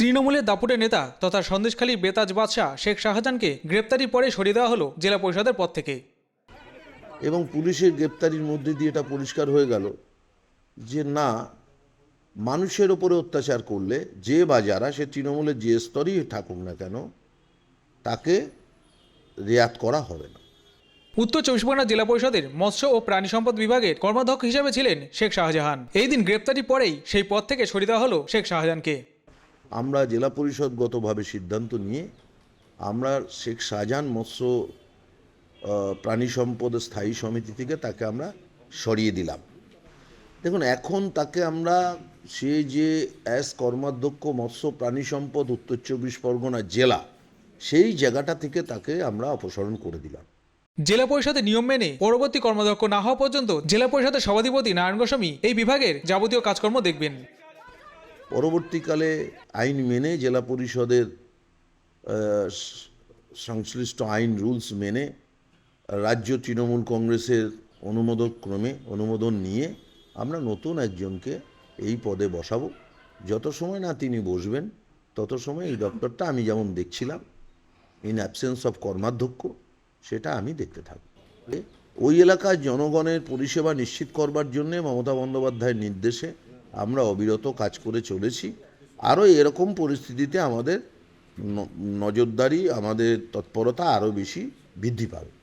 তৃণমূলের দাপুটে নেতা তথা সন্দেশখালী বেতাজ বাদশাহ শেখ শাহজাহানকে গ্রেপ্তারি পরে সরিয়ে দেওয়া হলো জেলা পরিষদের পদ থেকে। এবং পুলিশের গ্রেপ্তারির মধ্যে দিয়ে এটা পরিষ্কার হয়ে গেল যে না মানুষের ওপরে অত্যাচার করলে যে বা যারা সে তৃণমূলের যে স্তরই থাকুক না কেন তাকে রেয়াত করা হবে না। উত্তর চব্বিশ পরগনা জেলা পরিষদের মৎস্য ও প্রাণী সম্পদ বিভাগের কর্মাধ্যক্ষ হিসেবে ছিলেন শেখ শাহজাহান। এই দিন গ্রেপ্তারি পরেই সেই পদ থেকে সরিয়ে দেওয়া হলো শেখ শাহজাহানকে। আমরা জেলা পরিষদগতভাবে সিদ্ধান্ত নিয়ে আমরা শেখ শাহজাহান মৎস্য প্রাণী সম্পদ স্থায়ী সমিতি থেকে তাকে আমরা সরিয়ে দিলাম। দেখুন, এখন তাকে আমরা সে যে অ্যাস কর্মাধ্যক্ষ মৎস্য, প্রাণী সম্পদ, উত্তর চব্বিশ পরগনা জেলা, সেই জায়গাটা থেকে তাকে আমরা অপসারণ করে দিলাম। জেলা পরিষদের নিয়ম মেনে পরবর্তী কর্মাধ্যক্ষ না হওয়া পর্যন্ত জেলা পরিষদের সভাধিপতি নারায়ণ গোস্বামী এই বিভাগের যাবতীয় কাজকর্ম দেখবেন। পরবর্তীকালে আইন মেনে জেলা পরিষদের সংশ্লিষ্ট আইন রুলস মেনে রাজ্য তৃণমূল কংগ্রেসের অনুমোদন ক্রমে অনুমোদন নিয়ে আমরা নতুন একজনকে এই পদে বসাবো। যত সময় না তিনি বসবেন, তত সময় এই দপ্তরটা আমি যেমন দেখছিলাম, ইন অ্যাবসেন্স অফ কর্মাধ্যক্ষ, সেটা আমি দেখতে থাকব। ওই এলাকার জনগণের পরিষেবা নিশ্চিত করবার জন্যে মমতা বন্দ্যোপাধ্যায়ের নির্দেশে আমরা অবিরত কাজ করে চলেছি। আরও এরকম পরিস্থিতিতে আমাদের নজরদারি, আমাদের তৎপরতা আরও বেশি বৃদ্ধি পাবে।